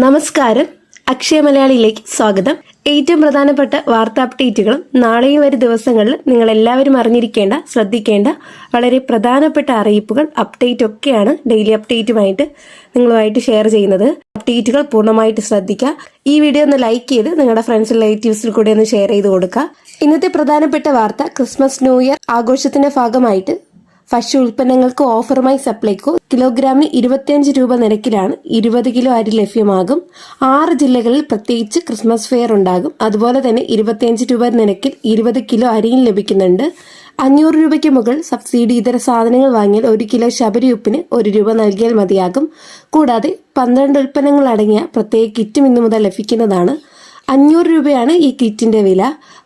നമസ്കാരം. അക്ഷയ മലയാളിയിലേക്ക് സ്വാഗതം. ഏറ്റവും പ്രധാനപ്പെട്ട വാർത്താ അപ്ഡേറ്റുകളും നാളെയും വരും ദിവസങ്ങളിൽ നിങ്ങൾ എല്ലാവരും അറിഞ്ഞിരിക്കേണ്ട ശ്രദ്ധിക്കേണ്ട വളരെ പ്രധാനപ്പെട്ട അറിയിപ്പുകൾ അപ്ഡേറ്റ് ഒക്കെയാണ് ഡെയിലി അപ്ഡേറ്റുമായിട്ട് നിങ്ങളുമായിട്ട് ഷെയർ ചെയ്യുന്നത്. അപ്ഡേറ്റുകൾ പൂർണമായിട്ട് ശ്രദ്ധിക്കുക. ഈ വീഡിയോ ഒന്ന് ലൈക്ക് ചെയ്ത് നിങ്ങളുടെ ഫ്രണ്ട്സ് റിലേറ്റീവ്സിൽ കൂടെ ഒന്ന് ഷെയർ ചെയ്ത് കൊടുക്കുക. ഇന്നത്തെ പ്രധാനപ്പെട്ട വാർത്ത ക്രിസ്മസ് ന്യൂ ഇയർ ആഘോഷത്തിന്റെ ഭാഗമായിട്ട് ഭക്ഷ്യ ഉൽപ്പന്നങ്ങൾക്ക് ഓഫറുമായി സപ്ലൈകോ കിലോഗ്രാമിന് ഇരുപത്തിയഞ്ച് രൂപ നിരക്കിലാണ് ഇരുപത് കിലോ അരി ലഭ്യമാകും. ആറ് ജില്ലകളിൽ പ്രത്യേകിച്ച് ക്രിസ്മസ് ഫെയർ ഉണ്ടാകും. അതുപോലെ തന്നെ ഇരുപത്തിയഞ്ച് രൂപ നിരക്കിൽ ഇരുപത് കിലോ അരിയും ലഭിക്കുന്നുണ്ട്. അഞ്ഞൂറ് രൂപയ്ക്ക് മുകൾ സബ്സിഡി ഇതര സാധനങ്ങൾ വാങ്ങിയാൽ ഒരു കിലോ ശബരി ഉപ്പിന് ഒരു രൂപ നൽകിയാൽ മതിയാകും. കൂടാതെ പന്ത്രണ്ട് ഉൽപ്പന്നങ്ങൾ അടങ്ങിയ പ്രത്യേക കിറ്റും ഇന്നു മുതൽ ലഭിക്കുന്നതാണ്. അഞ്ഞൂറ് രൂപയാണ് ഈ കിറ്റിന്റെ വില.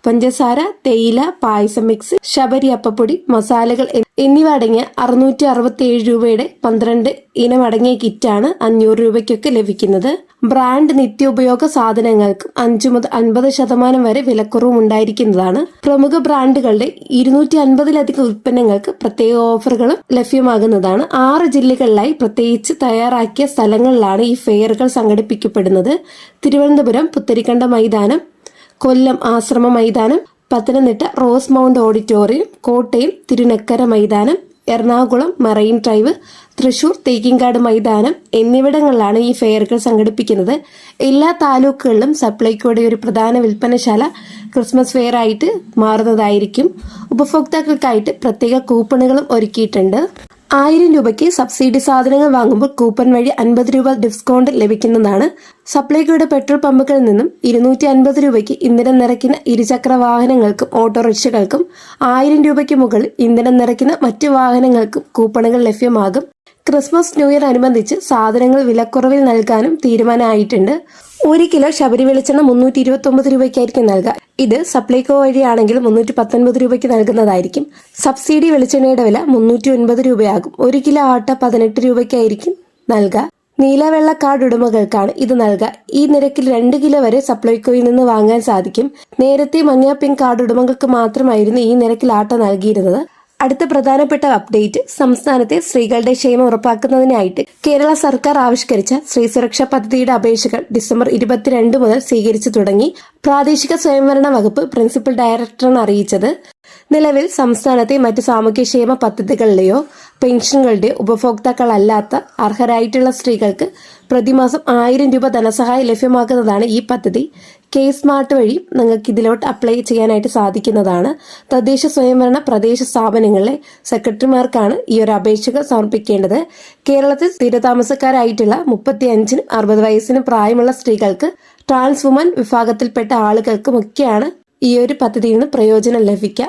പഞ്ചസാര തേയില പായസം മിക്സ് ശബരി അപ്പപ്പൊടി മസാലകൾ എന്നിവ അടങ്ങിയ അറുന്നൂറ്റി അറുപത്തി ഏഴ് രൂപയുടെ പന്ത്രണ്ട് ഇനം അടങ്ങിയ കിറ്റാണ് അഞ്ഞൂറ് രൂപയ്ക്കൊക്കെ ലഭിക്കുന്നത്. ബ്രാൻഡ് നിത്യോപയോഗ സാധനങ്ങൾക്ക് അഞ്ചു മുതൽ അൻപത് ശതമാനം വരെ വിലക്കുറവും ഉണ്ടായിരിക്കുന്നതാണ്. പ്രമുഖ ബ്രാൻഡുകളുടെ ഇരുന്നൂറ്റി അൻപതിലധികം ഉൽപ്പന്നങ്ങൾക്ക് പ്രത്യേക ഓഫറുകളും ലഭ്യമാകുന്നതാണ്. ആറ് ജില്ലകളിലായി പ്രത്യേകിച്ച് തയ്യാറാക്കിയ സ്ഥലങ്ങളിലാണ് ഈ ഫെയറുകൾ സംഘടിപ്പിക്കപ്പെടുന്നത്. തിരുവനന്തപുരം പുത്തരിക്കണ്ട മൈതാനം കൊല്ലം ആശ്രമ മൈതാനം Pathanamthitta Rose Mount Auditorium Kottayam Thirunakkara മൈതാനം എറണാകുളം മറൈൻ ഡ്രൈവ് തൃശൂർ തേക്കിങ്കാട് മൈതാനം എന്നിവിടങ്ങളിലാണ് ഈ ഫെയറുകൾ സംഘടിപ്പിക്കുന്നത്. എല്ലാ താലൂക്കുകളിലും സപ്ലൈകോയുടെ ഒരു പ്രധാന വിൽപ്പനശാല ക്രിസ്മസ് ഫെയറായിട്ട് മാറുന്നതായിരിക്കും. ഉപഭോക്താക്കൾക്കായിട്ട് പ്രത്യേക കൂപ്പണുകളും ഒരുക്കിയിട്ടുണ്ട്. ആയിരം രൂപയ്ക്ക് സബ്സിഡി സാധനങ്ങൾ വാങ്ങുമ്പോൾ കൂപ്പൺ വഴി അൻപത് രൂപ ഡിസ്കൗണ്ട് ലഭിക്കുന്നതാണ്. സപ്ലൈകോയുടെ പെട്രോൾ പമ്പുകളിൽ നിന്നും ഇരുന്നൂറ്റി അൻപത് രൂപയ്ക്ക് ഇന്ധനം നിറയ്ക്കുന്ന ഇരുചക്ര വാഹനങ്ങൾക്കും ഓട്ടോറിക്ഷകൾക്കും ആയിരം രൂപയ്ക്ക് മുകളിൽ ഇന്ധനം നിറയ്ക്കുന്ന മറ്റു വാഹനങ്ങൾക്കും കൂപ്പണുകൾ ലഭ്യമാകും. ക്രിസ്മസ് ന്യൂ ഇയർ അനുബന്ധിച്ച് സാധനങ്ങൾ വിലക്കുറവിൽ നൽകാനും തീരുമാനമായിട്ടുണ്ട്. ഒരു കിലോ ശബരി വെളിച്ചെണ്ണ മുന്നൂറ്റി ഇരുപത്തി ഒമ്പത് രൂപയ്ക്കായിരിക്കും നൽകുക. ഇത് സപ്ലൈകോ വഴിയാണെങ്കിൽ മുന്നൂറ്റി പത്തൊൻപത് രൂപയ്ക്ക് നൽകുന്നതായിരിക്കും. സബ്സിഡി വെളിച്ചെണ്ണയുടെ വില മുന്നൂറ്റി ഒൻപത് രൂപയാകും. ഒരു കിലോ ആട്ട പതിനെട്ട് രൂപയ്ക്കായിരിക്കും നൽകുക. നീലവെള്ള കാർഡ് ഉടമകൾക്കാണ് ഇത് നൽകുക. ഈ നിരക്കിൽ രണ്ട് കിലോ വരെ സപ്ലൈകോയിൽ നിന്ന് വാങ്ങാൻ സാധിക്കും. നേരത്തെ മഞ്ഞ പിങ്ക് കാർഡ് ഉടമകൾക്ക് മാത്രമായിരുന്നു ഈ നിരക്കിൽ ആട്ട നൽകിയിരുന്നത്. അടുത്ത പ്രധാനപ്പെട്ട അപ്ഡേറ്റ് സംസ്ഥാനത്തെ സ്ത്രീകളുടെ ക്ഷേമം ഉറപ്പാക്കുന്നതിനായിട്ട് കേരള സർക്കാർ ആവിഷ്കരിച്ച സ്ത്രീ സുരക്ഷാ പദ്ധതിയുടെ അപേക്ഷകൾ ഡിസംബർ ഇരുപത്തിരണ്ട് മുതൽ സ്വീകരിച്ചു തുടങ്ങി. പ്രാദേശിക സ്വയംഭരണ വകുപ്പ് പ്രിൻസിപ്പൽ ഡയറക്ടറാണ് അറിയിച്ചത്. നിലവിൽ സംസ്ഥാനത്തെ മറ്റ് സാമൂഹ്യക്ഷേമ പദ്ധതികളിലെയോ പെൻഷനുകളുടെ ഉപഭോക്താക്കളല്ലാത്ത അർഹരായിട്ടുള്ള സ്ത്രീകൾക്ക് പ്രതിമാസം ആയിരം രൂപ ധനസഹായം ലഭ്യമാക്കുന്നതാണ് ഈ പദ്ധതി. കെ സ്മാർട്ട് വഴി നിങ്ങൾക്ക് ഇതിലോട്ട് അപ്ലൈ ചെയ്യാനായിട്ട് സാധിക്കുന്നതാണ്. തദ്ദേശ സ്വയംഭരണ പ്രദേശ സ്ഥാപനങ്ങളിലെ സെക്രട്ടറിമാർക്കാണ് ഈ ഒരു അപേക്ഷകൾ സമർപ്പിക്കേണ്ടത്. കേരളത്തിൽ സ്ഥിരതാമസക്കാരായിട്ടുള്ള മുപ്പത്തി അഞ്ചിനും അറുപത് വയസ്സിനും പ്രായമുള്ള സ്ത്രീകൾക്ക് ട്രാൻസ് വുമൻ വിഭാഗത്തിൽപ്പെട്ട ആളുകൾക്കുമൊക്കെയാണ് ഈ ഒരു പദ്ധതിയിൽ നിന്ന് പ്രയോജനം ലഭിക്കുക.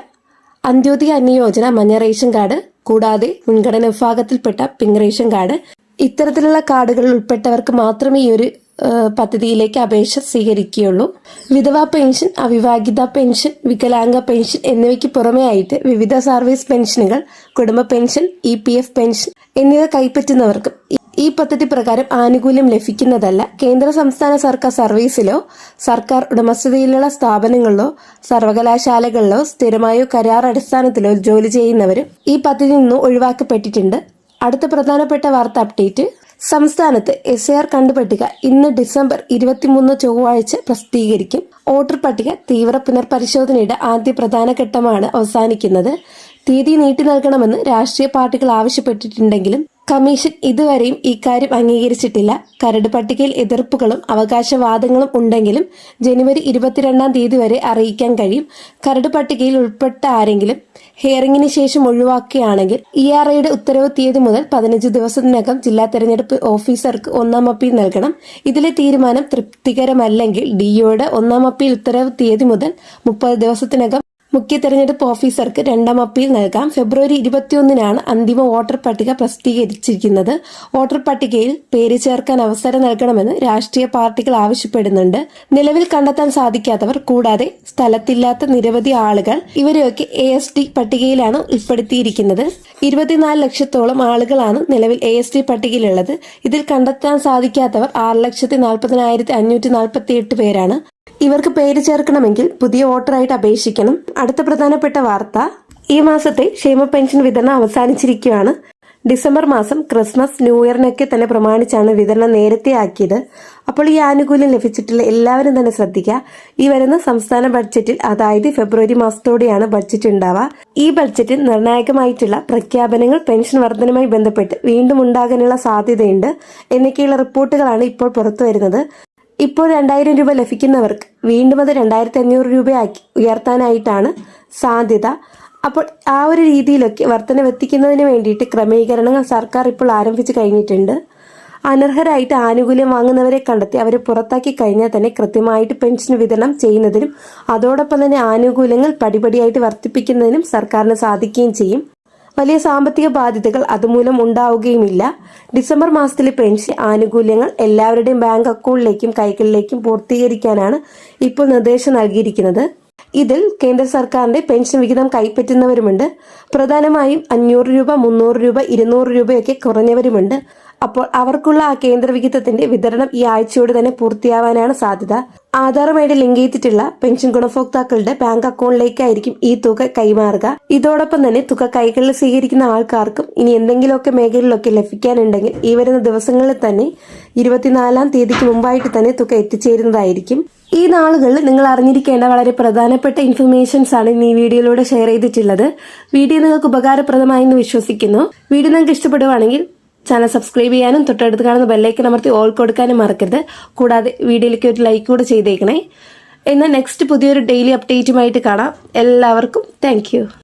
അന്ത്യോദയ അന്യയോജന മഞ്ഞ റേഷൻ കാർഡ് കൂടാതെ മുൻഗണന വിഭാഗത്തിൽപ്പെട്ട പിങ്ക് റേഷൻ കാർഡ് ഇത്തരത്തിലുള്ള കാർഡുകളിൽ ഉൾപ്പെട്ടവർക്ക് മാത്രമേ ഈ ഒരു പദ്ധതിയിലേക്ക് അപേക്ഷ സ്വീകരിക്കുകയുള്ളൂ. വിധവാ പെൻഷൻ അവിവാഹിത പെൻഷൻ വികലാംഗ പെൻഷൻ എന്നിവയ്ക്ക് പുറമേ ആയിട്ട് വിവിധ സർവീസ് പെൻഷനുകൾ കുടുംബ പെൻഷൻ ഇ പെൻഷൻ എന്നിവ കൈപ്പറ്റുന്നവർക്ക് ഈ- ഈ പദ്ധതി പ്രകാരം ആനുകൂല്യം ലഭിക്കുന്നതല്ല കേന്ദ്ര സംസ്ഥാന സർക്കാർ സർവീസിലോ സർക്കാർ ഉടമസ്ഥതയിലുള്ള സ്ഥാപനങ്ങളിലോ സർവകലാശാലകളിലോ സ്ഥിരമായോ കരാർ അടിസ്ഥാനത്തിലോ ജോലി ചെയ്യുന്നവരും ഈ പദ്ധതിയിൽ നിന്ന് ഒഴിവാക്കപ്പെട്ടിട്ടുണ്ട്. അടുത്ത പ്രധാനപ്പെട്ട വാർത്ത അപ്ഡേറ്റ്. സംസ്ഥാനത്ത് എസ് ആർ കണ്ടുപട്ടിക ഇന്ന് ഡിസംബർ ഇരുപത്തിമൂന്ന് ചൊവ്വാഴ്ച പ്രസിദ്ധീകരിക്കും. വോട്ടർ പട്ടിക തീവ്ര പുനർപരിശോധനയുടെ ആദ്യ പ്രധാന ഘട്ടമാണ് അവസാനിക്കുന്നത്. തീയതി നീട്ടി നൽകണമെന്ന് രാഷ്ട്രീയ പാർട്ടികൾ ആവശ്യപ്പെട്ടിട്ടുണ്ടെങ്കിലും കമ്മീഷൻ ഇതുവരെയും ഇക്കാര്യം അംഗീകരിച്ചിട്ടില്ല. കരട് പട്ടികയിൽ എതിർപ്പുകളും അവകാശവാദങ്ങളും ഉണ്ടെങ്കിലും ജനുവരി ഇരുപത്തിരണ്ടാം തീയതി വരെ അറിയിക്കാൻ കഴിയും. കരട് പട്ടികയിൽ ഉൾപ്പെട്ട ആരെങ്കിലും ഹിയറിംഗിന് ശേഷം ഒഴിവാക്കുകയാണെങ്കിൽ ഇ ആർ ഐയുടെ ഉത്തരവ് തീയതി മുതൽ പതിനഞ്ച് ദിവസത്തിനകം ജില്ലാ തെരഞ്ഞെടുപ്പ് ഓഫീസർക്ക് ഒന്നാം അപ്പീൽ നൽകണം. ഇതിലെ തീരുമാനം തൃപ്തികരമല്ലെങ്കിൽ ഡിഒയുടെ ഒന്നാം അപ്പീൽ ഉത്തരവ് തീയതി മുതൽ മുപ്പത് ദിവസത്തിനകം മുഖ്യ തെരഞ്ഞെടുപ്പ് ഓഫീസർക്ക് രണ്ടാം അപ്പീൽ നൽകാം. ഫെബ്രുവരി ഇരുപത്തിയൊന്നിനാണ് അന്തിമ വോട്ടർ പട്ടിക പ്രസിദ്ധീകരിച്ചിരിക്കുന്നത്. വോട്ടർ പട്ടികയിൽ പേര് ചേർക്കാൻ അവസരം നൽകണമെന്ന് രാഷ്ട്രീയ പാർട്ടികൾ ആവശ്യപ്പെടുന്നുണ്ട്. നിലവിൽ കണ്ടെത്താൻ സാധിക്കാത്തവർ കൂടാതെ സ്ഥലത്തില്ലാത്ത നിരവധി ആളുകൾ ഇവരെയൊക്കെ എ എസ് ടി പട്ടികയിലാണ് ഉൾപ്പെടുത്തിയിരിക്കുന്നത്. ഇരുപത്തിനാല് ലക്ഷത്തോളം ആളുകളാണ് നിലവിൽ എ എസ് ടി പട്ടികയിലുള്ളത്. ഇതിൽ കണ്ടെത്താൻ സാധിക്കാത്തവർ ആറ് ലക്ഷത്തി നാൽപ്പതിനായിരത്തി അഞ്ഞൂറ്റി നാൽപ്പത്തി എട്ട് പേരാണ്. ഇവർക്ക് പേര് ചേർക്കണമെങ്കിൽ പുതിയ വോട്ടറായിട്ട് അപേക്ഷിക്കണം. അടുത്ത പ്രധാനപ്പെട്ട വാർത്ത ഈ മാസത്തെ ക്ഷേമ പെൻഷൻ വിതരണം അവസാനിച്ചിരിക്കുകയാണ്. ഡിസംബർ മാസം ക്രിസ്മസ് ന്യൂ ഇയറിനൊക്കെ തന്നെ പ്രമാണിച്ചാണ് വിതരണം നേരത്തെ ആക്കിയത്. അപ്പോൾ ഈ ആനുകൂല്യം ലഭിച്ചിട്ടുള്ള എല്ലാവരും തന്നെ ശ്രദ്ധിക്കുക. ഈ വരുന്ന സംസ്ഥാന ബഡ്ജറ്റിൽ അതായത് ഫെബ്രുവരി മാസത്തോടെയാണ് ബഡ്ജറ്റ് ഉണ്ടാവുക. ഈ ബഡ്ജറ്റിൽ നിർണായകമായിട്ടുള്ള പ്രഖ്യാപനങ്ങൾ പെൻഷൻ വർധനയുമായി ബന്ധപ്പെട്ട് വീണ്ടും ഉണ്ടാകാനുള്ള സാധ്യതയുണ്ട് എന്നൊക്കെയുള്ള റിപ്പോർട്ടുകളാണ് ഇപ്പോൾ പുറത്തു വരുന്നത് ഇപ്പോൾ രണ്ടായിരം രൂപ ലഭിക്കുന്നവർക്ക് വീണ്ടും അത് രണ്ടായിരത്തി അഞ്ഞൂറ് രൂപയാക്കി ഉയർത്താനായിട്ടാണ് സാധ്യത. അപ്പോൾ ആ ഒരു രീതിയിലൊക്കെ വർധനവെത്തിക്കുന്നതിന് വേണ്ടിയിട്ട് ക്രമീകരണങ്ങൾ സർക്കാർ ഇപ്പോൾ ആരംഭിച്ചു കഴിഞ്ഞിട്ടുണ്ട്. അനർഹരായിട്ട് ആനുകൂല്യം വാങ്ങുന്നവരെ കണ്ടെത്തി അവരെ പുറത്താക്കി കഴിഞ്ഞാൽ തന്നെ കൃത്യമായിട്ട് പെൻഷൻ വിതരണം ചെയ്യുന്നതിനും അതോടൊപ്പം തന്നെ ആനുകൂല്യങ്ങൾ പടിപടിയായിട്ട് വർദ്ധിപ്പിക്കുന്നതിനും സർക്കാരിന് സാധിക്കുകയും ചെയ്യും. വലിയ സാമ്പത്തിക ബാധ്യതകൾ അതുമൂലം ഉണ്ടാവുകയുമില്ല. ഡിസംബർ മാസത്തിലെ പെൻഷൻ ആനുകൂല്യങ്ങൾ എല്ലാവരുടെയും ബാങ്ക് അക്കൗണ്ടിലേക്കും കൈകളിലേക്കും പൂർത്തീകരിക്കാനാണ് ഇപ്പോൾ നിർദ്ദേശം നൽകിയിരിക്കുന്നത്. ഇതിൽ കേന്ദ്ര സർക്കാരിന്റെ പെൻഷൻ വിഹിതം കൈപ്പറ്റുന്നവരുമുണ്ട്. പ്രധാനമായും അഞ്ഞൂറ് രൂപ മുന്നൂറ് രൂപ ഇരുന്നൂറ് രൂപയൊക്കെ കുറഞ്ഞവരുമുണ്ട്. അപ്പോൾ അവർക്കുള്ള ആ കേന്ദ്ര വിഹിതത്തിന്റെ വിതരണം ഈ ആഴ്ചയോടെ തന്നെ പൂർത്തിയാവാനാണ് സാധ്യത. ആധാറുമായിട്ട് ലിങ്ക് ചെയ്തിട്ടുള്ള പെൻഷൻ ഗുണഭോക്താക്കളുടെ ബാങ്ക് അക്കൗണ്ടിലേക്കായിരിക്കും ഈ തുക കൈമാറുക. ഇതോടൊപ്പം തന്നെ തുക കൈകളിൽ സ്വീകരിക്കുന്ന ആൾക്കാർക്കും ഇനി എന്തെങ്കിലുമൊക്കെ മേഖലയിലൊക്കെ ലഭിക്കാനുണ്ടെങ്കിൽ ഈ വരുന്ന ദിവസങ്ങളിൽ തന്നെ ഇരുപത്തിനാലാം തീയതിക്ക് മുമ്പായിട്ട് തന്നെ തുക എത്തിച്ചേരുന്നതായിരിക്കും. ഈ നാളുകളിൽ നിങ്ങൾ അറിഞ്ഞിരിക്കേണ്ട വളരെ പ്രധാനപ്പെട്ട ഇൻഫർമേഷൻസ് ആണ് ഇന്ന് ഈ വീഡിയോയിലൂടെ ഷെയർ ചെയ്തിട്ടുള്ളത്. വീഡിയോ നിങ്ങൾക്ക് ഉപകാരപ്രദമായി എന്ന് വിശ്വസിക്കുന്നു. വീഡിയോ നിങ്ങൾക്ക് ഇഷ്ടപ്പെടുവാണെങ്കിൽ ചാനൽ സബ്സ്ക്രൈബ് ചെയ്യാനും തൊട്ടടുത്ത് കാണുന്ന ബെല്ലൈക്കൻ അമർത്തി ഓൾ കൊടുക്കാനും മറക്കരുത്. കൂടാതെ വീഡിയോയിലേക്ക് ഒരു ലൈക്ക് കൂടെ ചെയ്തേക്കണേ. എന്നാൽ നെക്സ്റ്റ് പുതിയൊരു ഡെയിലി അപ്ഡേറ്റുമായിട്ട് കാണാം. എല്ലാവർക്കും താങ്ക്